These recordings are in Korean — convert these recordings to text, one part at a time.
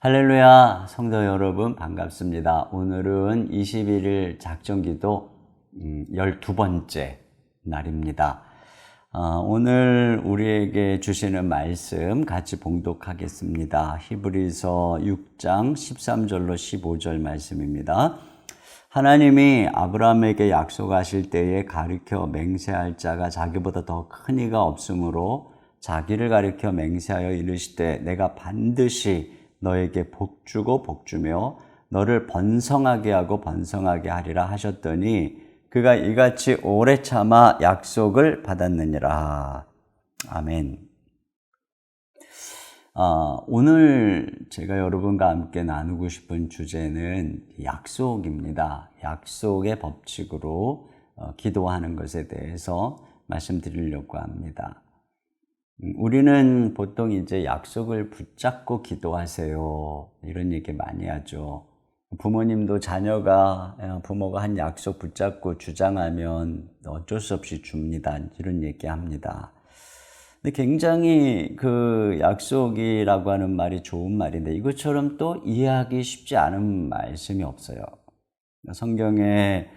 할렐루야, 성도 여러분 반갑습니다. 오늘은 21일 작정기도 12번째 날입니다. 어, 오늘 우리에게 주시는 말씀 같이 봉독하겠습니다. 히브리서 6장 13절로 15절 말씀입니다. 하나님이 아브라함에게 약속하실 때에 가르쳐 맹세할 자가 자기보다 더 큰 이가 없으므로 자기를 가르쳐 맹세하여 이르시되 내가 반드시 너에게 복 주고 복 주며 너를 번성하게 하고 번성하게 하리라 하셨더니 그가 이같이 오래 참아 약속을 받았느니라. 아멘. 아, 오늘 제가 여러분과 함께 나누고 싶은 주제는 약속입니다. 약속의 법칙으로 어, 기도하는 것에 대해서 말씀드리려고 합니다. 음, 우리는 보통 이제 약속을 붙잡고 기도하세요. 이런 얘기 많이 하죠. 부모님도 자녀가, 어, 부모가 한 약속 붙잡고 주장하면 어쩔 수 없이 줍니다. 이런 얘기 합니다. 근데 굉장히 그 약속이라고 하는 말이 좋은 말인데 이것처럼 또 이해하기 쉽지 않은 말씀이 없어요. 성경에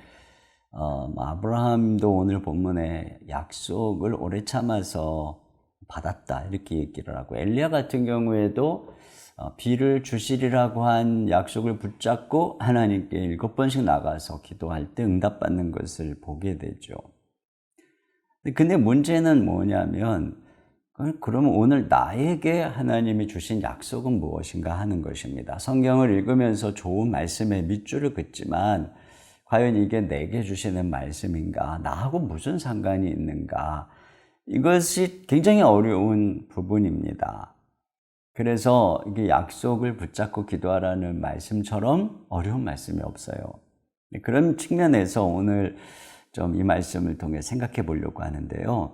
어, 뭐 아브라함도 오늘 본문에 약속을 오래 참아서 받았다 이렇게 얘기를 하고 엘리야 같은 경우에도 어, 비를 주시리라고 한 약속을 붙잡고 하나님께 일곱 번씩 나가서 기도할 때 응답받는 것을 보게 되죠. 근데 문제는 뭐냐면 그러면 오늘 나에게 하나님이 주신 약속은 무엇인가 하는 것입니다. 성경을 읽으면서 좋은 말씀에 밑줄을 긋지만 과연 이게 내게 주시는 말씀인가? 나하고 무슨 상관이 있는가? 이것이 굉장히 어려운 부분입니다. 그래서 이게 약속을 붙잡고 기도하라는 말씀처럼 어려운 말씀이 없어요. 그런 측면에서 오늘 좀 이 말씀을 통해 생각해 보려고 하는데요.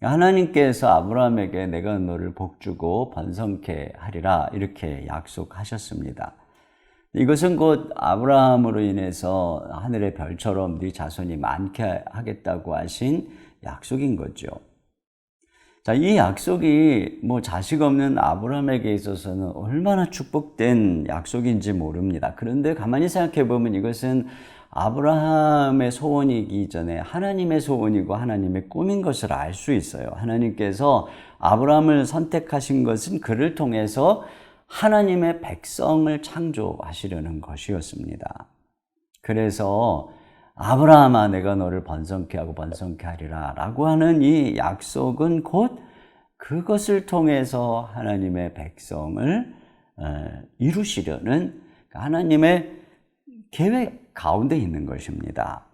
하나님께서 아브라함에게 내가 너를 복주고 번성케 하리라 이렇게 약속하셨습니다. 이것은 곧 아브라함으로 인해서 하늘의 별처럼 네 자손이 많게 하겠다고 하신 약속인 거죠. 자, 이 약속이 뭐 자식 없는 아브라함에게 있어서는 얼마나 축복된 약속인지 모릅니다. 그런데 가만히 생각해 보면 이것은 아브라함의 소원이기 전에 하나님의 소원이고 하나님의 꿈인 것을 알 수 있어요. 하나님께서 아브라함을 선택하신 것은 그를 통해서 하나님의 백성을 창조하시려는 것이었습니다. 그래서 아브라함아 내가 너를 번성케 하고 번성케 하리라 라고 하는 이 약속은 곧 그것을 통해서 하나님의 백성을 이루시려는 하나님의 계획 가운데 있는 것입니다.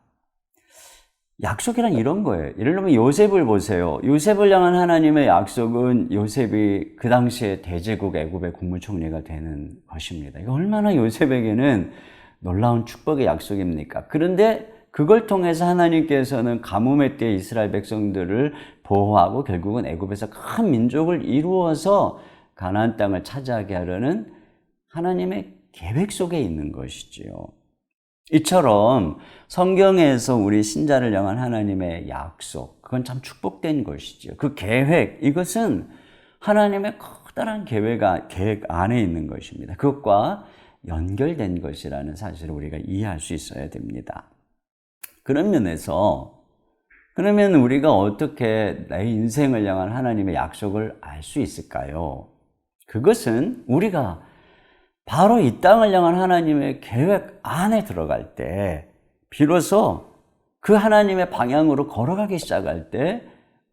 약속이란 이런 거예요. 예를 들면 요셉을 보세요. 요셉을 향한 하나님의 약속은 요셉이 그 당시에 대제국 애굽의 국무총리가 되는 것입니다. 이거 얼마나 요셉에게는 놀라운 축복의 약속입니까? 그런데 그걸 통해서 하나님께서는 가뭄의 때 이스라엘 백성들을 보호하고 결국은 애굽에서 큰 민족을 이루어서 가나안 땅을 차지하게 하려는 하나님의 계획 속에 있는 것이지요. 이처럼 성경에서 우리 신자를 향한 하나님의 약속, 그건 참 축복된 것이죠. 그 계획, 이것은 하나님의 커다란 계획, 계획 안에 있는 것입니다. 그것과 연결된 것이라는 사실을 우리가 이해할 수 있어야 됩니다. 그런 면에서 그러면 우리가 어떻게 내 인생을 향한 하나님의 약속을 알 수 있을까요? 그것은 우리가 바로 이 땅을 향한 하나님의 계획 안에 들어갈 때, 비로소 그 하나님의 방향으로 걸어가기 시작할 때,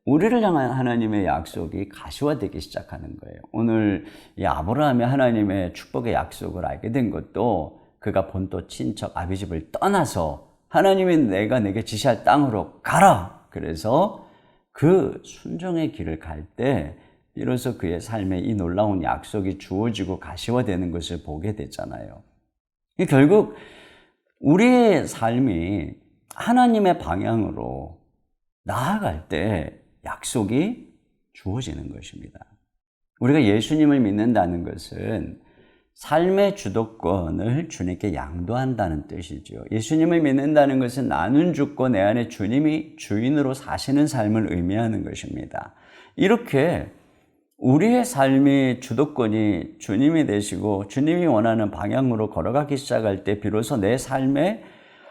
우리를 향한 하나님의 약속이 가시화되기 시작하는 거예요. 오늘 이 아브라함의 하나님의 축복의 약속을 알게 된 것도 그가 본토 친척 아비집을 떠나서 하나님이 내가 내게 지시할 땅으로 가라! 그래서 그 순종의 길을 갈때 이로써 그의 삶에 이 놀라운 약속이 주어지고 가시화되는 것을 보게 됐잖아요. 결국 우리의 삶이 하나님의 방향으로 나아갈 때 약속이 주어지는 것입니다. 우리가 예수님을 믿는다는 것은 삶의 주도권을 주님께 양도한다는 뜻이죠. 예수님을 믿는다는 것은 나는 죽고 내 안에 주님이 주인으로 사시는 삶을 의미하는 것입니다. 이렇게 우리의 삶이 주도권이 주님이 되시고 주님이 원하는 방향으로 걸어가기 시작할 때 비로소 내 삶에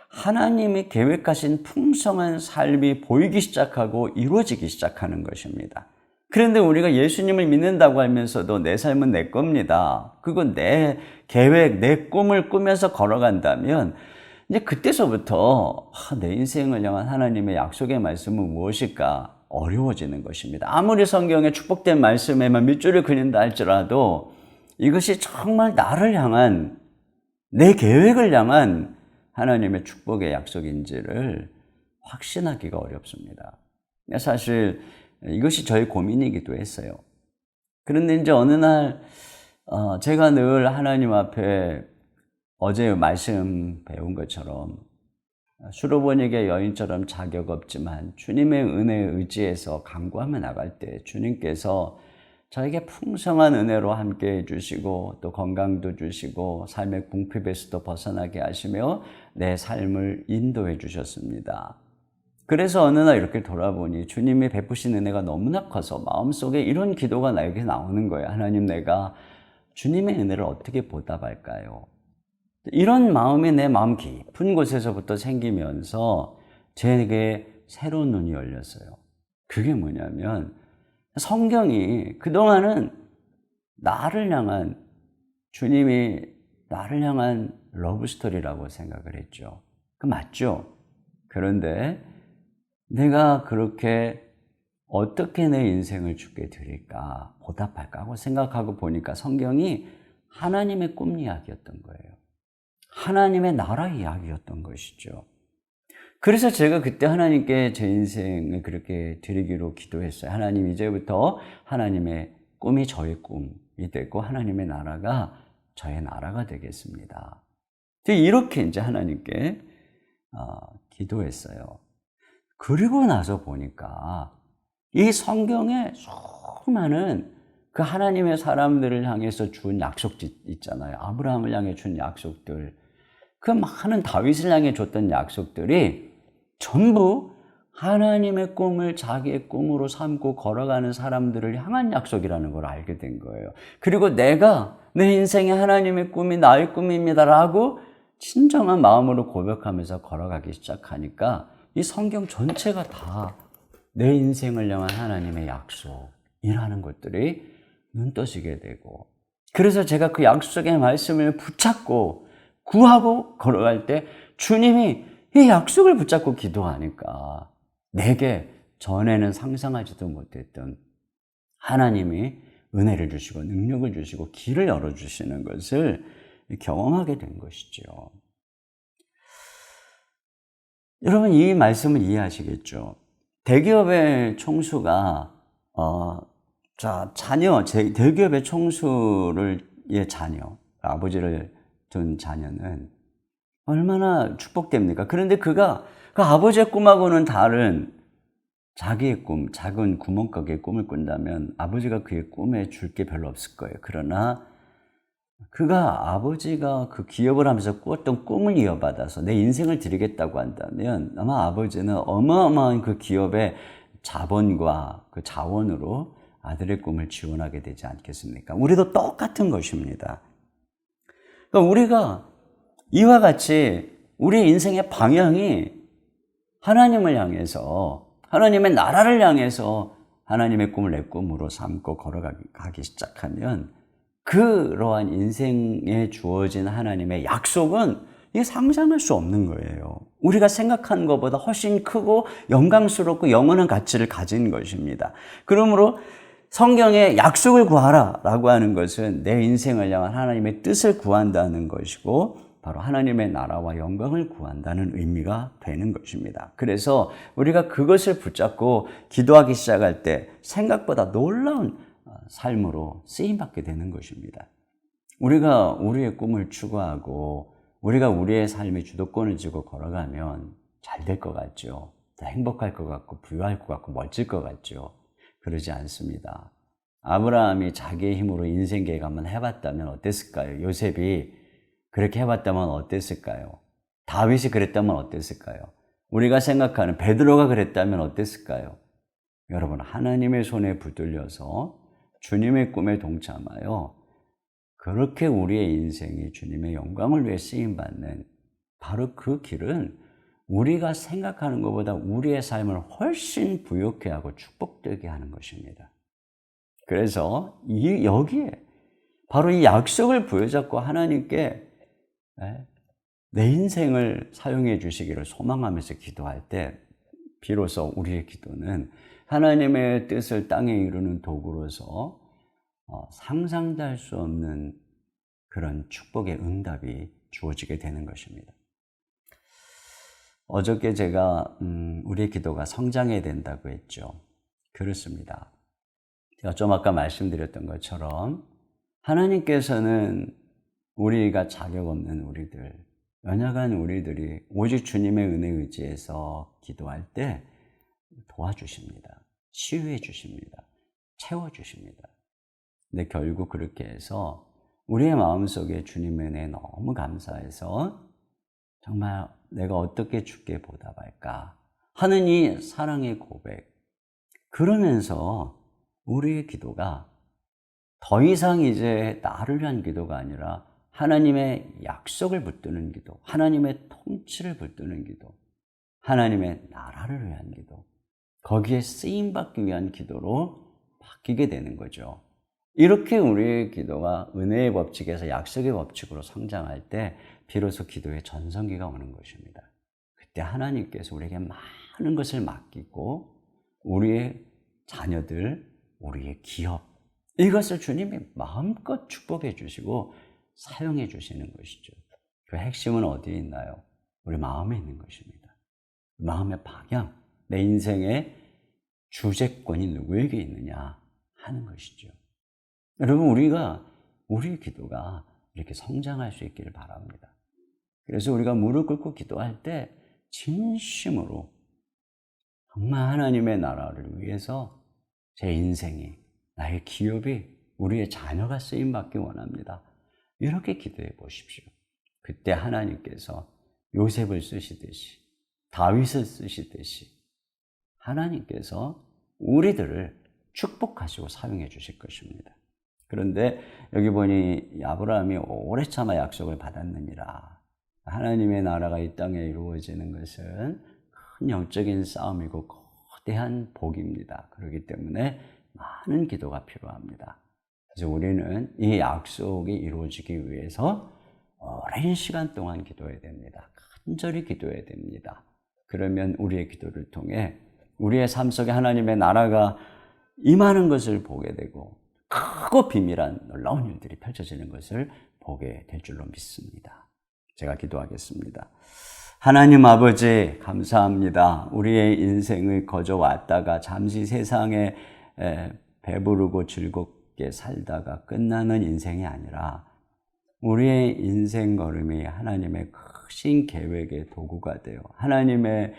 하나님이 계획하신 풍성한 삶이 보이기 시작하고 이루어지기 시작하는 것입니다. 그런데 우리가 예수님을 믿는다고 하면서도 내 삶은 내 겁니다. 그건 내 계획, 내 꿈을 꾸면서 걸어간다면 이제 그때서부터 아, 내 인생을 향한 하나님의 약속의 말씀은 무엇일까 어려워지는 것입니다. 아무리 성경에 축복된 말씀에만 밑줄을 그린다 할지라도 이것이 정말 나를 향한 내 계획을 향한 하나님의 축복의 약속인지를 확신하기가 어렵습니다. 사실 이것이 저의 고민이기도 했어요. 그런데 이제 어느 날 어, 제가 늘 하나님 앞에 어제 말씀 배운 것처럼 수로번역의 여인처럼 자격 없지만 주님의 은혜에 의지해서 강구하며 나갈 때 주님께서 저에게 풍성한 은혜로 함께 해주시고 또 건강도 주시고 삶의 궁핍에서도 벗어나게 하시며 내 삶을 인도해 주셨습니다. 그래서 어느 날 이렇게 돌아보니 주님이 베푸신 은혜가 너무나 커서 마음속에 이런 기도가 나에게 나오는 거예요. 하나님 내가 주님의 은혜를 어떻게 보답할까요? 이런 마음이 내 마음 깊은 곳에서부터 생기면서 제게 새로운 눈이 열렸어요. 그게 뭐냐면 성경이 그동안은 나를 향한 주님이 나를 향한 러브스토리라고 생각을 했죠. 그 맞죠? 그런데 내가 그렇게 어떻게 내 인생을 주게 드릴까, 보답할까 하고 생각하고 보니까 성경이 하나님의 꿈 이야기였던 거예요. 하나님의 나라 이야기였던 것이죠. 그래서 제가 그때 하나님께 제 인생을 그렇게 드리기로 기도했어요. 하나님 이제부터 하나님의 꿈이 저의 꿈이 됐고 하나님의 나라가 저의 나라가 되겠습니다. 이렇게 이제 하나님께 어, 기도했어요. 그리고 나서 보니까 이 성경에 수많은 그 하나님의 사람들을 향해서 준 약속들 있잖아요. 아브라함을 향해 준 약속들. 그 많은 다윗을 향해 줬던 약속들이 전부 하나님의 꿈을 자기의 꿈으로 삼고 걸어가는 사람들을 향한 약속이라는 걸 알게 된 거예요. 그리고 내가 내 인생의 하나님의 꿈이 나의 꿈입니다라고 진정한 마음으로 고백하면서 걸어가기 시작하니까 이 성경 전체가 다 내 인생을 향한 하나님의 약속이라는 것들이 눈 떠지게 되고 그래서 제가 그 약속의 말씀을 붙잡고 구하고 걸어갈 때 주님이 이 약속을 붙잡고 기도하니까 내게 전에는 상상하지도 못했던 하나님이 은혜를 주시고 능력을 주시고 길을 열어주시는 것을 경험하게 된 것이죠. 여러분 이 말씀을 이해하시겠죠? 대기업의 총수가 어, 자 자녀 제, 대기업의 총수를 의 자녀 아버지를 둔 자녀는 얼마나 축복됩니까? 그런데 그가 그 아버지의 꿈하고는 다른 자기의 꿈, 작은 구멍가게의 꿈을 꾼다면 아버지가 그의 꿈에 줄 게 별로 없을 거예요. 그러나 그가 아버지가 그 기업을 하면서 꾸었던 꿈을 이어받아서 내 인생을 드리겠다고 한다면 아마 아버지는 어마어마한 그 기업의 자본과 그 자원으로 아들의 꿈을 지원하게 되지 않겠습니까? 우리도 똑같은 것입니다. 그러니까 우리가 이와 같이 우리 인생의 방향이 하나님을 향해서 하나님의 나라를 향해서 하나님의 꿈을 내 꿈으로 삼고 걸어가기 시작하면 그러한 인생에 주어진 하나님의 약속은 이게 상상할 수 없는 거예요. 우리가 생각한 것보다 훨씬 크고 영광스럽고 영원한 가치를 가진 것입니다. 그러므로 성경에 약속을 구하라 라고 하는 것은 내 인생을 향한 하나님의 뜻을 구한다는 것이고 바로 하나님의 나라와 영광을 구한다는 의미가 되는 것입니다. 그래서 우리가 그것을 붙잡고 기도하기 시작할 때 생각보다 놀라운 삶으로 쓰임받게 되는 것입니다. 우리가 우리의 꿈을 추구하고 우리가 우리의 삶의 주도권을 쥐고 걸어가면 잘 될 것 같죠. 행복할 것 같고 부유할 것 같고 멋질 것 같죠. 그러지 않습니다. 아브라함이 자기의 힘으로 인생 계획 한번 해봤다면 어땠을까요? 요셉이 그렇게 해봤다면 어땠을까요? 다윗이 그랬다면 어땠을까요? 우리가 생각하는 베드로가 그랬다면 어땠을까요? 여러분 하나님의 손에 붙들려서 주님의 꿈에 동참하여 그렇게 우리의 인생이 주님의 영광을 위해 쓰임 받는 바로 그 길은 우리가 생각하는 것보다 우리의 삶을 훨씬 부욕해 하고 축복되게 하는 것입니다. 그래서 이 여기에 바로 이 약속을 부여잡고 하나님께 예, 내 인생을 사용해 주시기를 소망하면서 기도할 때 비로소 우리의 기도는 하나님의 뜻을 땅에 이루는 도구로서 어, 상상도 할 수 없는 그런 축복의 응답이 주어지게 되는 것입니다. 어저께 제가 음, 우리의 기도가 성장해야 된다고 했죠. 그렇습니다. 제가 좀 아까 말씀드렸던 것처럼 하나님께서는 우리가 자격 없는 우리들, 연약한 우리들이 오직 주님의 은혜 의지해서 기도할 때 도와주십니다. 치유해 주십니다. 채워 주십니다. 근데 결국 그렇게 해서 우리의 마음속에 주님의 은혜 너무 감사해서 정말 내가 어떻게 주께 보답할까 하는 이 사랑의 고백. 그러면서 우리의 기도가 더 이상 이제 나를 위한 기도가 아니라 하나님의 약속을 붙드는 기도, 하나님의 통치를 붙드는 기도, 하나님의 나라를 위한 기도, 거기에 쓰임 받기 위한 기도로 바뀌게 되는 거죠. 이렇게 우리의 기도가 은혜의 법칙에서 약속의 법칙으로 성장할 때 비로소 기도의 전성기가 오는 것입니다. 그때 하나님께서 우리에게 많은 것을 맡기고 우리의 자녀들, 우리의 기업 이것을 주님이 마음껏 축복해 주시고 사용해 주시는 것이죠. 그 핵심은 어디에 있나요? 우리 마음에 있는 것입니다. 마음의 방향, 내 인생의 주재권이 누구에게 있느냐 하는 것이죠. 여러분, 우리가, 우리 기도가 이렇게 성장할 수 있기를 바랍니다. 그래서 우리가 무릎 꿇고 기도할 때 진심으로 정말 하나님의 나라를 위해서 제 인생이, 나의 기업이, 우리의 자녀가 쓰임받기 원합니다. 이렇게 기도해 보십시오. 그때 하나님께서 요셉을 쓰시듯이, 다윗을 쓰시듯이, 하나님께서 우리들을 축복하시고 사용해 주실 것입니다. 그런데 여기 보니 아브라함이 오래 참아 약속을 받았느니라. 하나님의 나라가 이 땅에 이루어지는 것은 큰 영적인 싸움이고 거대한 복입니다. 그렇기 때문에 많은 기도가 필요합니다. 그래서 우리는 이 약속이 이루어지기 위해서 오랜 시간 동안 기도해야 됩니다. 간절히 기도해야 됩니다. 그러면 우리의 기도를 통해 우리의 삶 속에 하나님의 나라가 임하는 것을 보게 되고 크고 비밀한 놀라운 일들이 펼쳐지는 것을 보게 될 줄로 믿습니다. 제가 기도하겠습니다. 하나님 아버지, 감사합니다. 우리의 인생을 거저 왔다가 잠시 세상에 배부르고 즐겁게 살다가 끝나는 인생이 아니라 우리의 인생 걸음이 하나님의 크신 계획의 도구가 되어 하나님의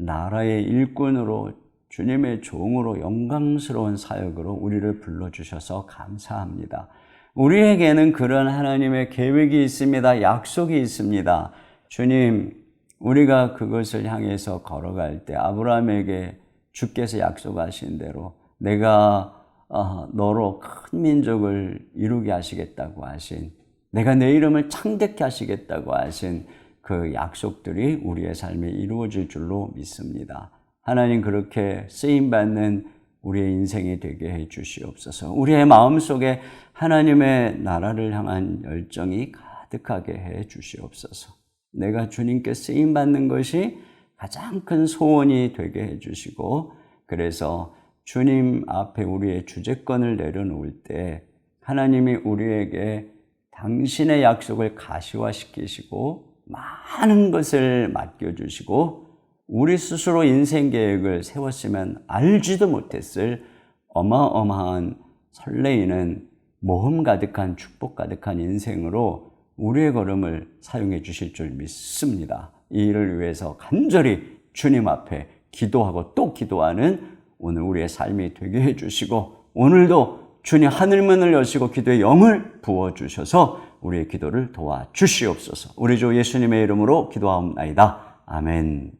나라의 일꾼으로 주님의 종으로 영광스러운 사역으로 우리를 불러주셔서 감사합니다. 우리에게는 그런 하나님의 계획이 있습니다. 약속이 있습니다. 주님, 우리가 그것을 향해서 걸어갈 때 아브라함에게 주께서 약속하신 대로 내가 어, 너로 큰 민족을 이루게 하시겠다고 하신 내가 내 이름을 창대케 하시겠다고 하신 그 약속들이 우리의 삶에 이루어질 줄로 믿습니다. 하나님 그렇게 쓰임 받는 우리의 인생이 되게 해 주시옵소서. 우리의 마음 속에 하나님의 나라를 향한 열정이 가득하게 해 주시옵소서. 내가 주님께 쓰임 받는 것이 가장 큰 소원이 되게 해 주시고 그래서 주님 앞에 우리의 주제권을 내려놓을 때 하나님이 우리에게 당신의 약속을 가시화시키시고 많은 것을 맡겨주시고 우리 스스로 인생 계획을 세웠으면 알지도 못했을 어마어마한 설레이는 모험 가득한 축복 가득한 인생으로 우리의 걸음을 사용해 주실 줄 믿습니다. 이 일을 위해서 간절히 주님 앞에 기도하고 또 기도하는 오늘 우리의 삶이 되게 해 주시고 오늘도 주님 하늘문을 여시고 기도의 영을 부어 주셔서 우리의 기도를 도와 주시옵소서. 우리 주 예수님의 이름으로 기도하옵나이다. 아멘.